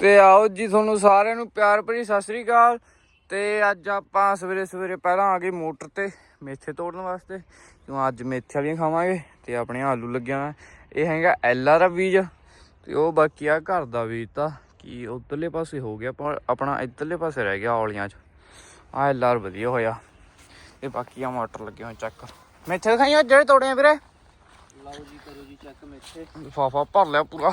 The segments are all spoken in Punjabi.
ਤੇ ਆਓ ਜੀ ਤੁਹਾਨੂੰ ਸਾਰਿਆਂ ਨੂੰ ਪਿਆਰ ਭਰੀ ਸਤਿ ਸ੍ਰੀ ਅਕਾਲ। ਤੇ ਅੱਜ ਆਪਾਂ ਸਵੇਰੇ ਸਵੇਰੇ ਪਹਿਲਾਂ ਆ ਗਏ ਮੋਟਰ ਤੇ ਮੇਥੇ ਤੋੜਨ ਵਾਸਤੇ। ਕਿਉਂ ਅੱਜ ਮੇਥੇ ਵਾਲੀਆਂ ਖਾਵਾਂਗੇ ਤੇ ਆਪਣੇ ਆਲੂ ਲੱਗਿਆ। ਇਹ ਹੈਗਾ ਐਲਾ ਦਾ ਬੀਜ ਤੇ ਉਹ ਬਾਕੀ ਆ ਘਰ ਦਾ ਬੀਜ ਤਾਂ ਕੀ ਉਧਰਲੇ ਪਾਸੇ ਹੋ ਗਿਆ ਪਰ ਆਪਣਾ ਇੱਧਰਲੇ ਪਾਸੇ ਰਹਿ ਗਿਆ ਔਲੀਆਂ 'ਚ। ਆ ਐਲਾਰ ਵਧੀਆ ਹੋਇਆ। ਤੇ ਬਾਕੀ ਆ ਮਟਰ ਲੱਗੇ ਹੋਏ ਚੱਕ। ਮੇਥੇ ਖਾਈਆਂ ਜਿਹੜੇ ਤੋੜੇ ਆ ਵੀਰੇ? ਲਓ ਜੀ ਕਰੋ ਜੀ ਚੈੱਕ ਮੇਥੇ। ਲਿਫਾਫਾ ਭਰ ਲਿਆ ਪੂਰਾ।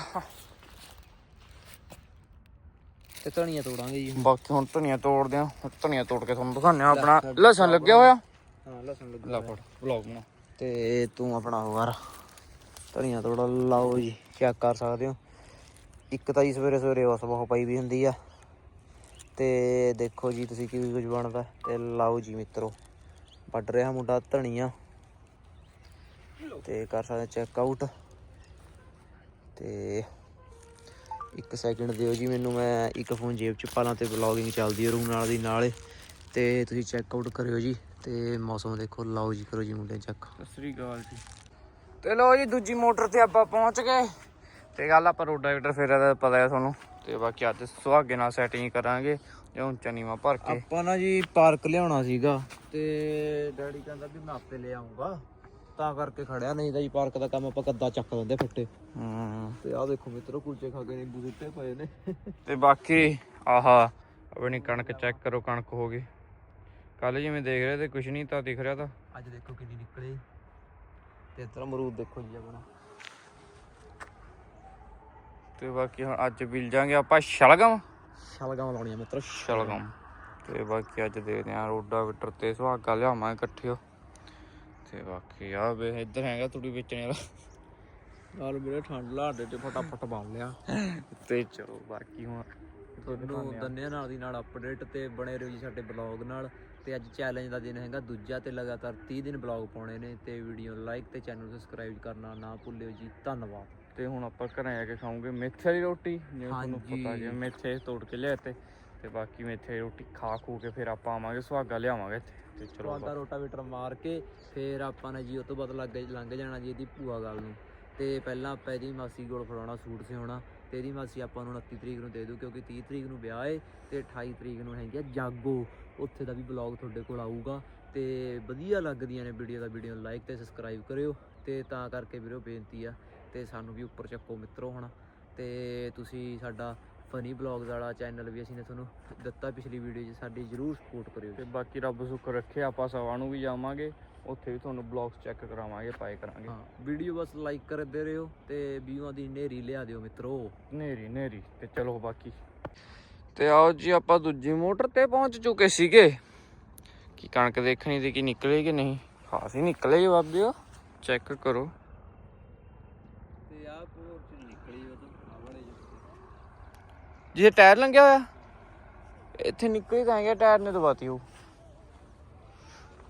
ਤੇ ਧਣੀਆਂ ਤੋੜਾਂਗੇ ਜੀ। ਬਾਕੀ ਹੁਣ ਧਨੀਆ ਤੋੜਦੇ ਆ ਧਨੀਆ ਤੋੜ ਕੇ ਤੁਹਾਨੂੰ ਦਿਖਾਉਂਦੇ ਆ ਆਪਣਾ ਲਸਣ ਲੱਗਿਆ ਹੋਇਆ? ਹਾਂ ਲਸਣ ਲੱਗੂ ਲੈ ਫੜ ਵਲੌਗ ਬਣਾ। ਤੇ ਤੂੰ ਆਪਣਾ ਹੋਰ ਧਣੀਆਂ ਤੋੜ ਲਾਓ ਜੀ ਚੈੱਕ ਕਰ ਸਕਦੇ ਹੋ। ਇੱਕ ਤਾਂ ਜੀ ਸਵੇਰੇ ਸਵੇਰੇ ਉਸ ਬਹੁਤ ਪਈ ਵੀ ਹੁੰਦੀ ਆ। ਤੇ ਦੇਖੋ ਜੀ ਤੁਸੀਂ ਕੀ ਕੁਝ ਬਣਦਾ। ਤੇ ਲਾਓ ਜੀ ਮਿੱਤਰੋ ਵੱਢ ਰਿਹਾ ਮੁੰਡਾ ਧਣੀਆਂ ਤੇ ਕਰ ਸਕਦੇ ਚੈੱਕ ਆਊਟ ਤੇ ਇੱਕ ਸੈਕਿੰਡ ਦਿਓ ਜੀ ਮੈਨੂੰ ਮੈਂ ਇੱਕ ਫੋਨ ਜੇਬ ਚ ਪਾ ਲਾਂ ਤੇ ਵਲੌਗਿੰਗ ਚੱਲਦੀ ਹੈ ਰੂਮ ਨਾਲ ਦੀ ਨਾਲੇ ਤੇ ਤੁਸੀਂ ਚੈੱਕ ਆਊਟ ਕਰਿਓ ਜੀ ਤੇ ਮੌਸਮ ਦੇਖੋ ਲਾਓ ਜੀ ਕਰੋ ਜੀ ਮੁੰਡੇ ਚੈੱਕ ਸਤਿ ਸ੍ਰੀ ਅਕਾਲ ਜੀ। ਤੇ ਲੋ ਜੀ ਦੂਜੀ ਮੋਟਰ ਤੇ ਆਪਾਂ ਪਹੁੰਚ ਗਏ। ਤੇ ਗੱਲ ਆਪਾਂ ਰੋਡਾਵੇਟਰ ਫੇਰਾ ਦਾ ਪਤਾ ਹੈ ਤੁਹਾਨੂੰ। ਤੇ ਬਾਕੀ ਅੱਜ ਸੁਹਾਗੇ ਨਾਲ ਸੈਟਿੰਗ ਕਰਾਂਗੇ ਇਹ ਉੱਚਾ ਨੀਵਾ ਭਰ ਕੇ। ਆਪਾਂ ਨਾ ਜੀ ਪਾਰਕ ਲਿਆਉਣਾ ਸੀਗਾ ਤੇ ਡੈਡੀ ਕਹਿੰਦਾ ਵੀ ਮੈਂ ਆਪੇ ਲੈ ਆਉਂਗਾ ਤਾਂ ਕਰਕੇ ਖੜਿਆ ਨਹੀਂ ਤਾਂ ਜੀ ਪਾਰਕ ਦਾ ਕੰਮ ਆਪਾਂ ਕੱਦਾ ਚੱਕ ਦਿੰਦੇ ਫੱਟੇ। ਹੂੰ। ਤੇ ਆਹ ਦੇਖੋ ਮਿੱਤਰੋ ਕੁਲਚੇ ਖਾ ਕੇ ਨਿੰਬੂ ਦਿੱਤੇ ਪਏ ਨੇ। ਤੇ ਬਾਕੀ ਆਹਾ ਆਪਣੀ ਕਣਕ ਚੈੱਕ ਕਰੋ ਕਣਕ ਹੋ ਗਈ। ਕੱਲ ਜਿਵੇਂ ਦੇਖ ਰਹੇ ਤੇ ਕੁਝ ਨਹੀਂ ਤਾਂ ਦਿਖ ਰਿਹਾ ਤਾਂ। ਅੱਜ ਦੇਖੋ ਕਿੰਨੀ ਨਿਕਲੀ। ਤੇ ਇਧਰ ਅਮਰੂਦ ਦੇਖੋ ਜੀ ਆਪਣਾ। ਤੇ ਬਾਕੀ ਹੁਣ ਅੱਜ ਬਿਲ ਜਾਾਂਗੇ ਆਪਾਂ ਸ਼ਲਗਮ। ਸ਼ਲਗਮ ਲਾਉਣੀ ਆ ਮਿੱਤਰੋ ਸ਼ਲਗਮ। ਤੇ ਬਾਕੀ ਅੱਜ ਦੇਖਦੇ ਆ ਰੋਡਾਵੇਟਰ ਤੇ ਸੁਹਾਗਾ ਲਿਆਵਾਂਗੇ ਇਕੱਠਿਓ। ਤੇ ਬਾਕੀ ਆ ਵੇ ਇੱਧਰ ਹੈਗਾ ਤੁੜੀ ਵੇਚਣੇ ਵਾਲਾ। ਨਾਲ ਮੇਰੇ ਠੰਡ ਲਾੜੇ ਤੇ ਫਟਾਫਟ ਬਣ ਲਿਆ। ਤੇ ਚਲੋ ਬਾਕੀ ਹੁਣ ਤੁਹਾਨੂੰ ਦੰਨਿਆਂ ਨਾਲ ਦੀ ਨਾਲ ਅਪਡੇਟ ਤੇ ਬਣੇ ਰਹੋ ਜੀ ਸਾਡੇ ਬਲੌਗ ਨਾਲ। ਤੇ ਅੱਜ ਚੈਲੰਜ ਦਾ ਦਿਨ ਹੈਗਾ ਦੂਜਾ ਤੇ ਲਗਾਤਾਰ 30 ਦਿਨ ਬਲੌਗ ਪਾਉਣੇ ਨੇ। ਤੇ ਵੀਡੀਓ ਲਾਈਕ ਤੇ ਚੈਨਲ ਸਬਸਕ੍ਰਾਈਬ ਕਰਨਾ ਨਾ ਭੁੱਲਿਓ ਜੀ। ਧੰਨਵਾਦ। ਤੇ ਹੁਣ ਆਪਾਂ ਘਰੇ ਆ ਕੇ ਖਾਵਾਂਗੇ ਮੇਥੇ ਵਾਲੀ ਰੋਟੀ। ਜਿਵੇਂ ਤੁਹਾਨੂੰ। ਪਤਾ ਜਿਵੇਂ ਮੇਥੇ ਤੋੜ ਕੇ ਲਿਆਏ ਤੇ। ਤੇ ਬਾਕੀ ਮੇਥੇ ਦੀ ਰੋਟੀ ਖਾ ਖੂ ਕੇ ਫਿਰ ਆਪਾਂ ਆਵਾਂਗੇ ਸੁਹਾਗਾ ਲਿਆਵਾਂਗੇ ਇੱਥੇ। ਤੇ ਚਲੋ ਤੁਹਾਡਾ ਰੋਟਾਵੇਟਰ ਮਾਰ ਕੇ ਫਿਰ ਆਪਾਂ ਨੇ ਜੀ ਉਹ ਤੋਂ ਬਾਅਦ ਲੱਗ ਲੰਘ ਜਾਣਾ ਜੀ ਇਹਦੀ ਭੂਆ ਗੱਲ ਨੂੰ। ਤੇ ਪਹਿਲਾਂ ਆਪਾਂ ਇਹਦੀ ਮਾਸੀ ਕੋਲ ਫੜਾਉਣਾ ਸੂਟ ਸਿਉਣਾ ਤੇ ਇਹਦੀ ਮਾਸੀ ਆਪਾਂ ਨੂੰ 29 ਤਰੀਕ ਨੂੰ ਦੇ ਦੂ ਕਿਉਂਕਿ 30 ਤਰੀਕ ਨੂੰ ਵਿਆਹ ਏ ਤੇ 28 ਤਰੀਕ ਨੂੰ ਹੈਗੀ ਆ ਜਾਗੋ। ਉੱਥੇ ਦਾ ਵੀ ਬਲੌਗ ਤੁਹਾਡੇ ਕੋਲ ਆਊਗਾ ਤੇ ਵਧੀਆ ਲੱਗਦੀਆਂ ਨੇ ਵੀਡੀਓ ਦਾ ਵੀਡੀਓ ਲਾਈਕ ਤੇ ਸਬਸਕ੍ਰਾਈਬ ਕਰਿਓ ਤੇ ਤਾਂ ਕਰਕੇ ਵੀਰੋ ਬੇਨਤੀ ਆ ਤੇ ਸਾਨੂੰ ਵੀ ਉੱਪਰ ਚੱਕੋ ਮਿੱਤਰੋ ਹੁਣ। ਤੇ ਤੁਸੀਂ ਸਾਡਾ ਫਨੀ ਬਲੌਗਸ ਵਾਲਾ ਚੈਨਲ ਵੀ ਅਸੀਂ ਨੇ ਤੁਹਾਨੂੰ ਦਿੱਤਾ ਪਿਛਲੀ ਵੀਡੀਓ 'ਚ ਸਾਡੀ ਜਰੂਰ ਸਪੋਰਟ ਕਰਿਓ। ਤੇ ਬਾਕੀ ਰੱਬ ਸੁੱਖ ਰੱਖੇ ਆਪਾਂ ਸਵਾ ਨੂੰ ਵੀ ਜਾਵਾਂਗੇ ਉੱਥੇ ਵੀ ਤੁਹਾਨੂੰ ਬਲੌਗਸ ਚੈੱਕ ਕਰਾਵਾਂਗੇ ਪਾਏ ਕਰਾਂਗੇ। ਹਾਂ ਵੀਡੀਓ ਬਸ ਲਾਈਕ ਕਰਦੇ ਰਹੋ ਤੇ ਵੀਊਆਂ ਦੀ ਨੇਰੀ ਲਿਆ ਦਿਓ ਮਿੱਤਰੋ। ਨੇਰੀ ਨੇਰੀ ਤੇ ਚਲੋ ਬਾਕੀ। ਤੇ ਆਓ ਜੀ ਆਪਾਂ ਦੂਜੀ ਮੋਟਰ ਤੇ ਪਹੁੰਚ ਚੁੱਕੇ ਸੀਗੇ। ਕੀ ਕਣਕ ਦੇਖਣੀ ਸੀ ਕਿ ਨਿਕਲੇ ਕਿ ਨਹੀਂ? ਖਾਸ ਹੀ ਨਿਕਲੇ ਬਾਬਿਓ। ਚੈੱਕ ਕਰੋ ਤੇ ਆਹ ਕੋਰ ਚ ਨਿਕਲੀ ਉਹ ਤਾਂ ਬੜੇ ਜੇ ਟਾਇਰ ਲੰਘਿਆ ਹੋਇਆ ਇੱਥੇ ਨਿਕਲ ਹੀ ਤਾਂ ਗਿਆ ਟਾਇਰ ਨੇ ਦਬਾਤੀ ਉਹ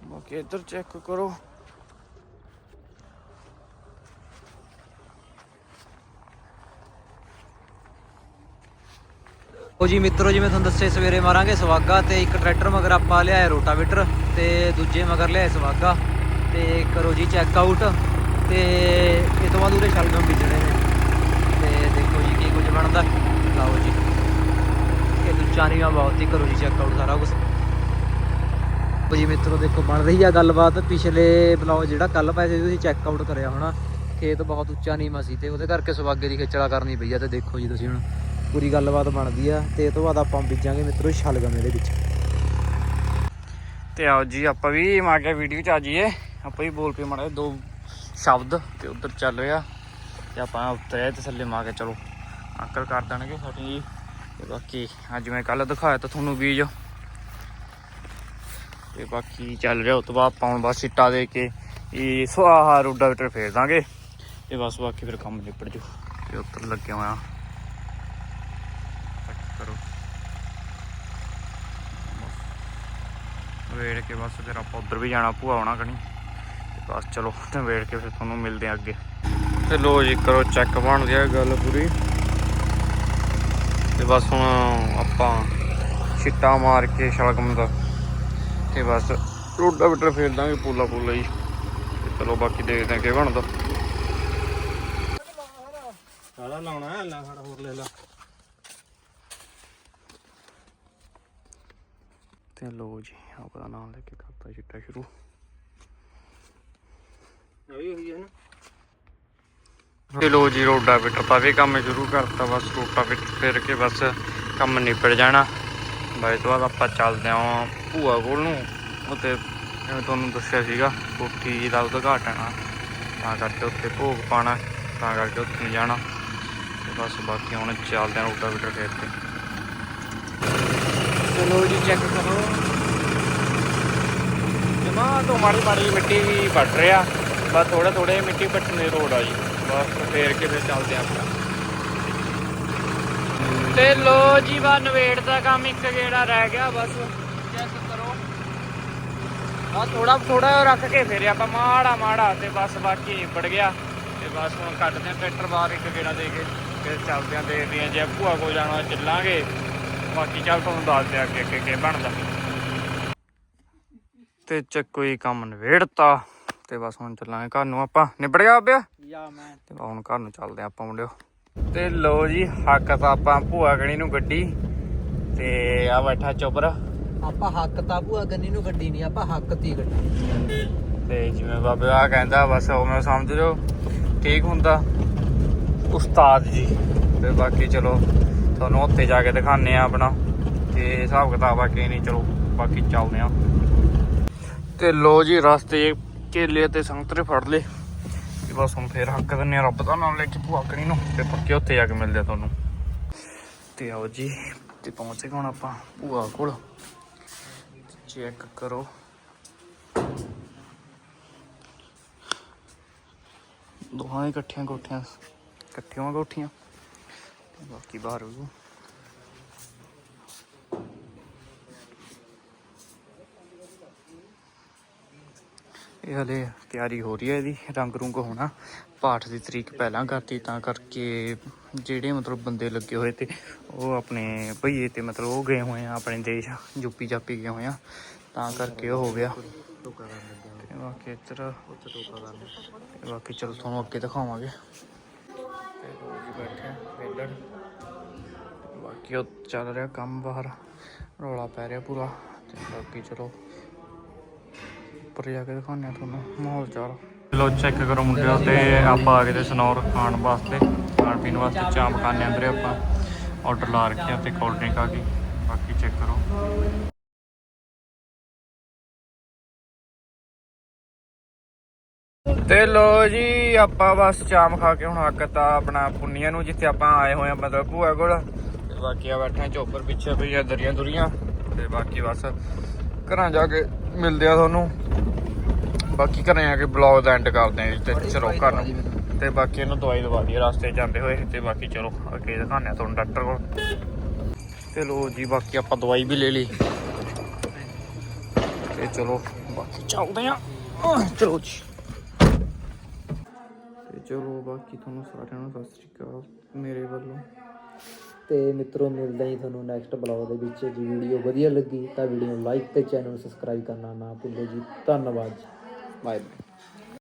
ਬਾਕੀ ਇੱਧਰ ਚੈੱਕ ਕਰੋ ਉਹ ਜੀ ਮਿੱਤਰੋ ਜਿਵੇਂ ਤੁਹਾਨੂੰ ਦੱਸੇ ਸਵੇਰੇ ਮਾਰਾਂਗੇ ਸਵਾਗਾ ਤੇ ਇੱਕ ਟਰੈਕਟਰ ਮਗਰ ਆਪਾਂ ਲਿਆਏ ਰੋਟਾਵੇਟਰ ਤੇ ਦੂਜੇ ਮਗਰ ਲਿਆਏ ਸਵਾਗਾ ਤੇ ਕਰੋ ਜੀ ਚੈੱਕ ਆਊਟ ਤੇ ਇਹ ਤੋਂ ਬਾਅਦ ਉਹਦੇ ਸ਼ਲਗਮ ਬੀਜਣੇ ਨੇ ਤੇ ਦੇਖੋ ਜੀ ਕੀ ਕੁਝ ਬਣਦਾ ਲਾਓ ਜੀ ਇਹ ਦੂਜਾ ਬਹੁਤ ਹੀ ਕਰੋ ਜੀ ਚੈੱਕ ਆਊਟ ਸਾਰਾ ਕੁਝ ਉਹ ਜੀ ਮਿੱਤਰੋ, ਦੇਖੋ, ਬਣ ਰਹੀ ਆ ਗੱਲਬਾਤ। ਪਿਛਲੇ ਬਲੌਗ ਜਿਹੜਾ ਕੱਲ ਪਾਇਆ ਸੀ, ਤੁਸੀਂ ਚੈੱਕ ਆਊਟ ਕਰਿਆ ਹੋਣਾ। ਖੇਤ ਬਹੁਤ ਉੱਚਾ ਨੀਵਾਂ ਸੀ ਤੇ ਉਹਦੇ ਕਰਕੇ ਸਵਾਗੇ ਦੀ ਖੇਚਲਾ ਕਰਨੀ ਪਈ ਆ। ਤੇ ਦੇਖੋ ਜੀ ਤੁਸੀਂ ਹੁਣ ਪੂਰੀ ਗੱਲਬਾਤ ਬਣਦੀ ਆ। ਤੇ ਇਹ ਤੋਂ ਬਾਅਦ ਆਪਾਂ ਬੀਜਾਂਗੇ ਮਿੱਤਰੋ ਸ਼ਲਗਮ ਇਹਦੇ ਵਿੱਚ। ਤੇ ਆਓ ਜੀ, ਆਪਾਂ ਵੀ ਮਾ ਕੇ ਵੀਡੀਓ ਚ ਆ ਜਾਈਏ। ਆਪਾਂ ਵੀ ਬੋਲ ਪਏ ਮਾੜੇ ਦੋ ਸ਼ਬਦ ਤੇ ਉਧਰ ਚੱਲ ਰਿਹਾ। ਤੇ ਆਪਾਂ ਉੱਤੇ ਥੱਲੇ ਮਾ ਕੇ, ਚਲੋ, ਅੰਕਲ ਕਰ ਦੇਣਗੇ ਸਾਡੀ ਜੀ। ਤੇ ਬਾਕੀ ਅੱਜ ਮੈਂ ਕੱਲ ਦਿਖਾਇਆ ਤਾਂ ਤੁਹਾਨੂੰ ਬੀਜ। ਤੇ ਬਾਕੀ ਚੱਲ ਰਿਹਾ ਉਸ ਤੋਂ ਬਾਅਦ ਆਪਾਂ ਹੁਣ ਬਸ ਸਿੱਟਾ ਦੇ ਕੇ ਇਹ ਸੁਆਹਾ ਰੋਡਾਵੇਟਰ ਫੇਰ ਦਾਂਗੇ। ਤੇ ਬਸ ਬਾਕੀ ਫਿਰ ਕੰਮ ਨਿਪਟ ਜੂ। ਤੇ ਉੱਤਰ ਲੱਗਿਆ ਹੋਇਆ ਕਰੋ। ਵੇੜ ਕੇ ਬਸ ਫਿਰ ਆਪਾਂ ਉਧਰ ਵੀ ਜਾਣਾ, ਭੂਆ ਆਉਣਾ ਕਣੀ। ਤੇ ਬਸ ਚਲੋ, ਤੇ ਵੇੜ ਕੇ ਫਿਰ ਤੁਹਾਨੂੰ ਮਿਲਦੇ ਆ ਅੱਗੇ। ਤੇ ਲੋ ਜੀ, ਕਰੋ ਚੈੱਕ ਬਣ ਗਿਆ ਗੱਲ ਪੂਰੀ। ਤੇ ਬਸ ਹੁਣ ਆਪਾਂ ਛਿੱਟਾ ਮਾਰ ਕੇ ਸ਼ਲਗਮ ਦਾ ਤੇ ਬਸ ਰੋਡਾ ਬਿਟਰ ਫੇਰ ਦਾਂਗੇ ਪੂਲਾ ਪੂਲਾ ਹੀ ਚਲੋ ਬਾਕੀ ਦੇਖਦੇ ਆ ਕੀ ਬਣਦਾ। ਸਾਰਾ ਲਾਉਣਾ ਹੈ ਲਾ ਸਾਡਾ ਹੋਰ ਲੈ ਲਾ। ਤੇ ਲੋ ਜੀ ਆਪਣਾ ਨਾਮ ਲੈ ਕੇ ਕਰਤਾ ਛਿੱਟਾ ਸ਼ੁਰੂ। ਨਵੀਂ ਹੋਈ ਹੈ ਨਾ। ਤੇ ਲੋ ਜੀ ਰੋਡਾ ਬਿਟਰ ਦਾ ਵੀ ਕੰਮ ਸ਼ੁਰੂ ਕਰਤਾ, ਬਸ ਰੋਡਾ ਬਿਟਰ ਫਿਰ ਕੇ ਬਸ ਕੰਮ ਨਿਪਟ ਜਾਣਾ। ਬਾਈ ਤੋਂ ਬਾਅਦ ਆਪਾਂ ਚੱਲਦੇ ਆਂ ਭੂਆ ਕੋਲ ਨੂੰ। ਉੱਤੇ ਜਿਵੇਂ ਤੁਹਾਨੂੰ ਦੱਸਿਆ ਸੀਗਾ, ਕੋਠੀ ਦਾ ਉਦਘਾਟਨ ਆ। ਤਾਂ ਕਰਕੇ ਉੱਥੇ ਭੋਗ ਪਾਣਾ ਤਾਂ ਕਰਕੇ ਉੱਥੇ ਨੂੰ ਜਾਣਾ। ਤੇ ਬਸ ਬਾਕੀ ਹੁਣ ਚੱਲਦੇ ਆਂ ਰੋਡਾ ਫੇਰ ਖੇਤ ਤੇ। ਚਲੋ ਜੀ ਚੈੱਕ ਕਰੋ। ਜਮਾ ਤੋਂ ਮਾੜੀ ਮਾੜੀ ਮਿੱਟੀ ਵੀ ਵੱਢ ਰਿਹਾ, ਬਸ ਥੋੜਾ ਥੋੜੇ ਮਿੱਟੀ ਪੱਟਣੇ ਰੋਡ ਆ ਜੀ। ਬਸ ਫੇਰ ਕੇ ਫਿਰ ਚੱਲਦੇ ਆਪਾਂ ਤੇ ਲੋ ਜੀ ਬਾ ਨਵੇੜ ਦਾ ਕੰਮ ਇੱਕ ਗੇੜਾ ਰਹਿ ਗਿਆ, ਬਸ ਚੈੱਕ ਕਰੋ। ਆ ਥੋੜਾ ਥੋੜਾ ਰੱਖ ਕੇ ਫੇਰ ਆਪਾਂ ਮਾੜਾ ਮਾੜਾ ਤੇ ਬਸ ਬਾਕੀ ਨਿਬੜ ਗਿਆ। ਤੇ ਬਸ ਹੁਣ ਕੱਢਦੇ ਆਂ ਟਰੈਕਟਰ ਬਾਹਰ ਇੱਕ ਗੇੜਾ ਦੇ ਕੇ, ਫਿਰ ਚੱਲਦੇ ਆਂ ਦੇਖਦੇ ਆਂ ਜੇ ਭੂਆ ਕੋ ਜਾਣਾ ਚੱਲਾਂਗੇ। ਬਾਕੀ ਚੱਲ ਤੁਹਾਨੂੰ ਦੱਸਦੇ ਆ ਅੱਗੇ ਅੱਗੇ ਕੀ ਬਣਦਾ। ਤੇ ਚੱਕੋ ਹੀ ਕੰਮ ਨਵੇੜਤਾ। ਤੇ ਬਸ ਹੁਣ ਚੱਲਾਂਗੇ ਘਰ ਨੂੰ ਆਪਾਂ। ਨਿਬੜ ਗਿਆ ਬਿਆ ਯਾ ਮੈਂ। ਤੇ ਹੁਣ ਘਰ ਨੂੰ ਚੱਲਦੇ ਆਪਾਂ ਮੁੰਡਿਓ। ਤੇ ਲੋ ਜੀ ਹੱਕ ਤਾਂ ਆਪਾਂ ਭੂਆ ਗਣੀ ਨੂੰ ਗੱਡੀ। ਤੇ ਆ ਬੈਠਾ ਚੁੱਪਰ ਆਪਾਂ ਹੱਕ ਤਾਂ ਭੂਆ ਗੰਨੀ ਨੂੰ ਗੱਡੀ ਨਹੀਂ ਆਪਾਂ ਹੱਕ ਤੀ ਗੱਡੀ। ਤੇ ਜਿਵੇਂ ਬਾਬੇ ਆ ਕਹਿੰਦਾ ਬਸ ਉਵੇਂ ਸਮਝ ਲਓ ਠੀਕ ਹੁੰਦਾ। ਉਸਤਾਦ ਜੀ। ਤੇ ਬਾਕੀ ਚਲੋ ਤੁਹਾਨੂੰ ਉੱਥੇ ਜਾ ਕੇ ਦਿਖਾਣੇ ਆ ਆਪਣਾ। ਤੇ ਹਿਸਾਬ ਕਿਤਾਬ ਆ ਕੀ ਨਹੀਂ ਚਲੋ ਬਾਕੀ ਚੱਲਦੇ ਆ ਤੇ ਲੋ ਜੀ ਰਸਤੇ ਕੇਲੇ ਤੇ ਸੰਤਰੇ ਫੜ ਲਏ। ਤੇ ਬਸ ਹੁਣ ਫੇਰ ਹੱਕ ਦਿੰਨੇ ਰੱਬ ਦਾ ਨਾਮ ਲੈ ਕੇ ਭੂਆ ਕਣੀ ਨੂੰ ਤੇ ਪੱਕੇ ਉੱਥੇ ਜਾ ਕੇ ਮਿਲਦੇ ਆ ਤੁਹਾਨੂੰ। ਤੇ ਆਓ ਜੀ, ਤੇ ਪਹੁੰਚ ਗਏ ਹੁਣ ਆਪਾਂ ਭੂਆ ਕੋਲ। ਚੈੱਕ ਕਰੋ। ਦੋਹਾਂ ਹੀ ਇਕੱਠੀਆਂ ਕੋਠੀਆਂ ਇਕੱਠੀਆਂ ਕੋਠੀਆਂ। ਬਾਕੀ ਬਾਹਰ ਹੋ ਇਹ ਹਲੇ ਤਿਆਰੀ ਹੋ ਰਹੀ ਹੈ ਇਹਦੀ, ਰੰਗ ਰੁੰਗ ਹੋਣਾ। ਪਾਠ ਦੀ ਤਰੀਕ ਪਹਿਲਾਂ ਕਰਤੀ, ਤਾਂ ਕਰਕੇ ਜਿਹੜੇ ਮਤਲਬ ਬੰਦੇ ਲੱਗੇ ਹੋਏ ਤੇ ਉਹ ਆਪਣੇ ਭਈਏ ਤੇ ਮਤਲਬ ਉਹ ਗਏ ਹੋਏ ਆ, ਆਪਣੇ ਦੇਸ਼ ਯੂਪੀ ਜਾਪੀ ਗਏ ਹੋਏ ਆ, ਤਾਂ ਕਰਕੇ ਉਹ ਹੋ ਗਿਆ। ਤੇ ਬਾਕੀ ਇੱਧਰ, ਤੇ ਬਾਕੀ ਚਲੋ ਤੁਹਾਨੂੰ ਅੱਗੇ ਦਿਖਾਵਾਂਗੇ। ਤੇ ਜੀ ਬੈਠੇ ਆ ਬਾਕੀ ਉਹ ਚੱਲ ਰਿਹਾ ਕੰਮ ਬਾਹਰ, ਰੌਲਾ ਪੈ ਰਿਹਾ ਪੂਰਾ। ਤੇ ਬਾਕੀ ਚਲੋ ਉੱਪਰ ਜਾ ਕੇ ਦਿਖਾਉਂਦੇ ਆ ਤੁਹਾਨੂੰ, ਮਾਹੌਲ ਚਾਲ। ਲੋ ਚੈੱਕ ਕਰੋ ਮੁੰਡਿਓ, ਤੇ ਆਪਾਂ ਆ ਗਏ ਤੇ ਸਨੌਰ ਖਾਣ ਵਾਸਤੇ, ਖਾਣ ਪੀਣ ਵਾਸਤੇ ਚਾਹ ਪਕਾਨੇ ਅੰਦਰ ਆਪਾਂ। ਆਰਡਰ ਲਾ ਰੱਖਿਆ ਤੇ ਕੋਲਡ ਡਰਿੰਕ ਆ ਗਈ, ਬਾਕੀ ਚੈੱਕ ਕਰੋ। ਤੇ ਲੋ ਜੀ, ਆਪਾਂ ਬਸ ਚਾਮ ਖਾ ਕੇ ਹੁਣ ਹੱਕ ਤਾਂ ਆਪਣਾ ਪੁੰਨੀਆਂ ਨੂੰ, ਜਿੱਥੇ ਆਪਾਂ ਆਏ ਹੋਏ ਆ ਮਤਲਬ ਭੂਆ ਕੋਲ। ਤੇ ਬਾਕੀ ਆ ਬੈਠੇ ਚੋਪਰ ਪਿੱਛੇ, ਪਈਆਂ ਦਰੀਆਂ ਦੁਰੀਆਂ ਤੇ ਬਾਕੀ ਬਸ ਘਰਾਂ ਜਾ ਕੇ ਮਿਲਦੇ ਆ ਤੁਹਾਨੂੰ। ਬਾਕੀ ਘਰੇ ਆ ਕੇ ਬਲੌਗ ਦਾ ਐਂਡ ਕਰਦੇ ਆ ਤੇ ਚਲੋ ਘਰ ਨੂੰ ਤੇ ਬਾਕੀ ਇਹਨੂੰ ਦਵਾਈ ਦਵਾ ਦਈਏ ਰਸਤੇ ਜਾਂਦੇ ਹੋਏ ਤੇ ਬਾਕੀ ਚਲੋ ਅੱਗੇ ਦਿਖਾਉਂਦੇ ਆ ਤੁਹਾਨੂੰ ਡਾਕਟਰ ਕੋਲ। ਤੇ ਲੋ ਜੀ ਬਾਕੀ ਆਪਾਂ ਦਵਾਈ ਵੀ ਲੈ ਲਈ। ਤੇ ਚਲੋ ਬਾਕੀ ਚੱਲਦੇ ਆ। ਚਲੋ ਜੀ। ਤੇ ਚਲੋ ਬਾਕੀ ਤੁਹਾਨੂੰ ਸਾਰਿਆਂ ਨੂੰ ਸਤਿ ਸ੍ਰੀ ਅਕਾਲ ਮੇਰੇ ਵੱਲੋਂ। ਤੇ ਮਿੱਤਰੋ, ਮਿਲਦੇ ਹਾਂ ਤੁਹਾਨੂੰ ਨੈਕਸਟ ਬਲੌਗ ਦੇ ਵਿੱਚ। ਜੇ ਵੀਡੀਓ ਵਧੀਆ ਲੱਗੀ ਤਾਂ ਵੀਡੀਓ ਨੂੰ ਲਾਈਕ ਤੇ ਚੈਨਲ ਨੂੰ ਸਬਸਕ੍ਰਾਈਬ ਕਰਨਾ ਨਾ ਭੁੱਲੋ ਜੀ। ਧੰਨਵਾਦ ਜੀ। ਬਾਏ